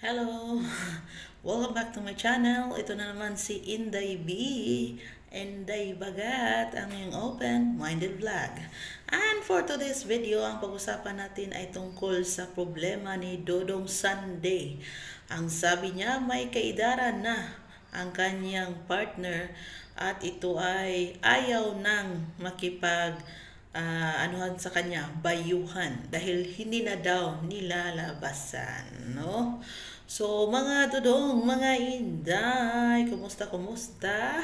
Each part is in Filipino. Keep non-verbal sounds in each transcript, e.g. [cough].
Hello! [laughs] Welcome back to my channel. Ito na naman si Inday B. Inday Bagat, ang iyong open-minded vlog. And for today's video, ang pag-usapan natin ay tungkol sa problema ni Dodong Sunday. Ang sabi niya, may kaidaran na ang kanyang partner at ito ay ayaw nang makipag ah, anuhan sa kanya, bayuhan dahil hindi na daw nilalabasan, no? So, mga dudong, mga inday, kumusta, kumusta?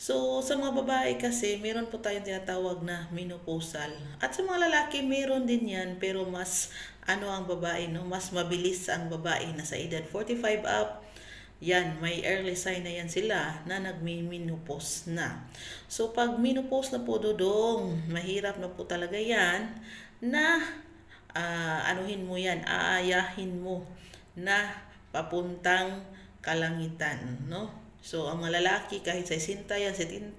So, sa mga babae kasi, meron po tayong tinatawag na menopausal. At sa mga lalaki, meron din yan, pero mas, ano ang babae, no? Mas mabilis ang babae na sa edad 45 up, yan, may early sign na yan sila na nagmi-menopause na. So, pag menopause na po, dudong, mahirap na po talaga yan na ah, anuhin mo yan, aayahin mo na papuntang kalangitan, no? So, ang lalaki, kahit sa 60 yan, 70,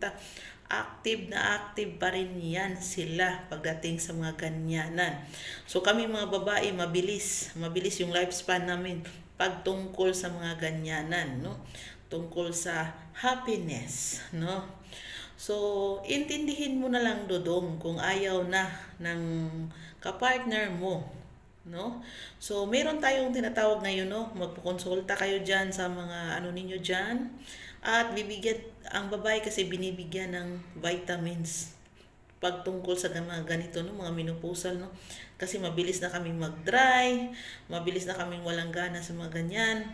active na active pa rin yan sila pagdating sa mga ganyanan. So, kami mga babae, mabilis. Mabilis yung lifespan namin pagtungkol sa mga ganyanan, no? Tungkol sa happiness, no? So, intindihin mo na lang, Dodong, kung ayaw na ng kapartner mo, no? So, meron tayong tinatawag ngayon, no? Magpukonsulta kayo dyan sa mga ano ninyo dyan. At bibigyan, ang babae kasi binibigyan ng vitamins pagtungkol sa mga ganito, no? Mga menopausal, no? Kasi mabilis na kaming mag-dry, mabilis na kaming walang gana sa mga ganyan.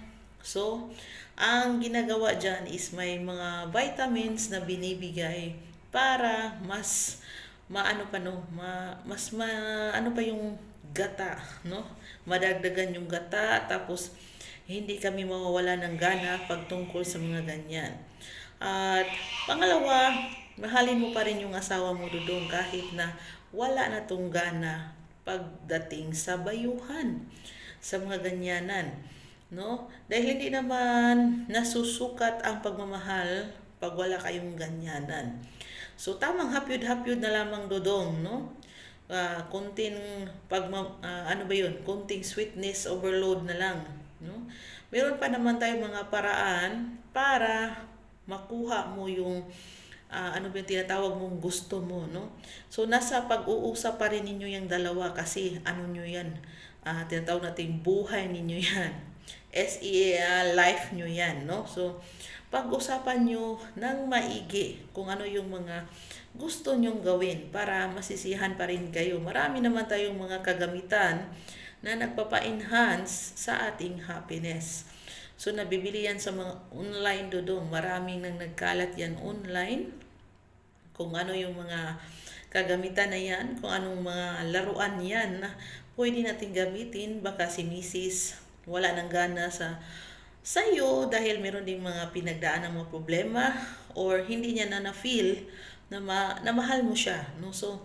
So, ang ginagawa dyan is may mga vitamins na binibigay para mas maano pa no, ma, mas ma, ano pa yung gata, no? Madagdagan yung gata, tapos hindi kami mawawala ng gana pagtungkol sa mga ganyan. At pangalawa, mahalin mo pa rin yung asawa mo doon kahit na wala na tong gana pagdating sa bayuhan sa mga ganyanan. No? Dahil hindi naman nasusukat ang pagmamahal pag wala kayong ganyanan. So tamang hapyod-hapyod na lamang dodong, no? Ah, kunting pag ano ba 'yun? Kunting sweetness overload na lang, no? Meron pa naman tayong mga paraan para makuha mo yung ah, ano ba yung tinatawag mong gusto mo, no? So, nasa pag-uusap pa rin ninyo yung dalawa kasi ano nyo yan, ah, tinatawag natin buhay ninyo yan. [laughs] SEA life nyo yan, no? So, pag-usapan nyo ng maigi kung ano yung mga gusto nyong gawin para masisihan pa rin kayo. Marami naman tayong mga kagamitan na nagpapa-enhance sa ating happiness. So, nabibili yan sa mga online dodong. Maraming nang nagkalat yan online. Kung ano yung mga kagamitan na yan, kung anong mga laruan yan na pwede natin gamitin. Baka si Mrs. wala nang gana sa sa'yo dahil meron ding mga pinagdaan ng mga problema or hindi niya na na-feel na, ma- na mahal mo siya. No? So,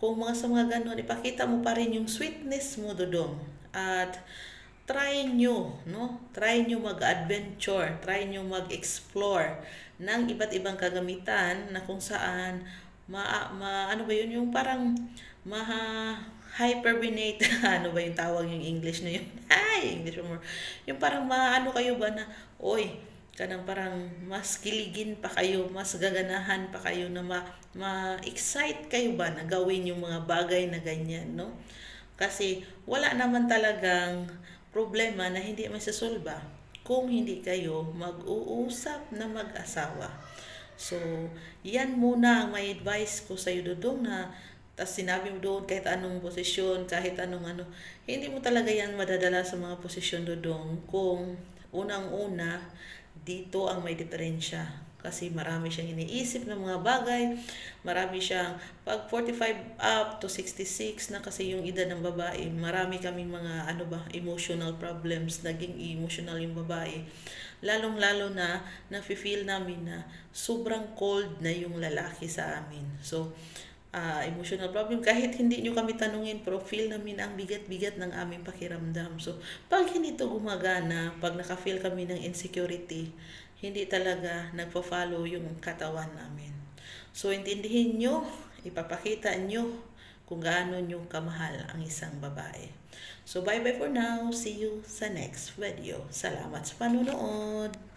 kung mga sa mga ganon, ipakita mo pa rin yung sweetness mo dodong. At try nyo, no? Try nyo mag-adventure, try nyo mag-explore ng iba't ibang kagamitan na kung saan ma, ma ano ba yun yung parang ma hypervenate [laughs] ano ba yung tawag yung English na yun [laughs] ay English more yung parang maano kayo ba na oy kanang parang mas kiligin pa kayo mas gaganahan pa kayo na ma, ma-excite kayo ba na gawin yung mga bagay na ganyan no kasi wala naman talagang problema na hindi masasolba kung hindi kayo mag-uusap na mag-asawa. So, yan muna ang may advice ko sa iyo, Dudong, na tas sinabi mo doon kahit anong posisyon, kahit anong ano, hindi mo talaga yan madadala sa mga posisyon, Dudong, kung unang-una, dito ang may diferensya kasi marami siyang iniisip ng mga bagay, marami siyang, pag 45 up to 66 na kasi yung edad ng babae, marami kaming mga, ano ba, emotional problems, naging emotional yung babae. Lalong-lalo na, nafe-feel namin na sobrang cold na yung lalaki sa amin. So, uh, emotional problem. Kahit hindi nyo kami tanungin, pero feel namin ang bigat-bigat ng aming pakiramdam. So, pag hindi to gumagana, pag naka-feel kami ng insecurity, hindi talaga nagpo-follow yung katawan namin. So, intindihin nyo, ipapakita nyo kung gaano nyo kamahal ang isang babae. So, bye-bye for now. See you sa next video. Salamat sa panunood.